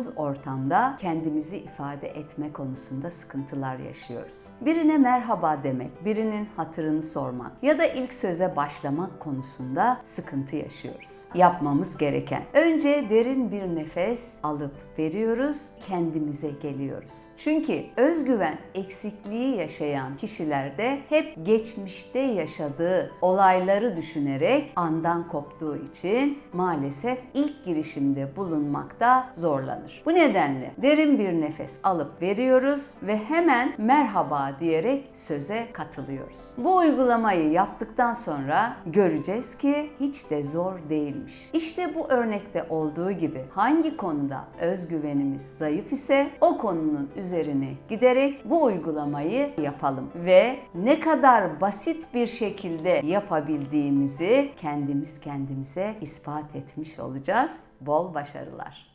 bulunduğumuz ortamda kendimizi ifade etme konusunda sıkıntılar yaşıyoruz. Birine merhaba demek, birinin hatırını sormak ya da ilk söze başlamak konusunda sıkıntı yaşıyoruz. Yapmamız gereken önce derin bir nefes alıp veriyoruz, kendimize geliyoruz. Çünkü özgüven eksikliği yaşayan kişilerde hep geçmişte yaşadığı olayları düşünerek andan koptuğu için maalesef ilk girişimde bulunmakta zorlanır. Bu nedenle derin bir nefes alıp veriyoruz ve hemen merhaba diyerek söze katılıyoruz. Bu uygulamayı yaptıktan sonra göreceğiz ki hiç de zor değilmiş. İşte bu örnekte olduğu gibi hangi konuda özgüvenimiz zayıf ise o konunun üzerine giderek bu uygulamayı yapalım ve ne kadar basit bir şekilde yapabildiğimizi kendimiz kendimize ispat etmiş olacağız. Bol başarılar.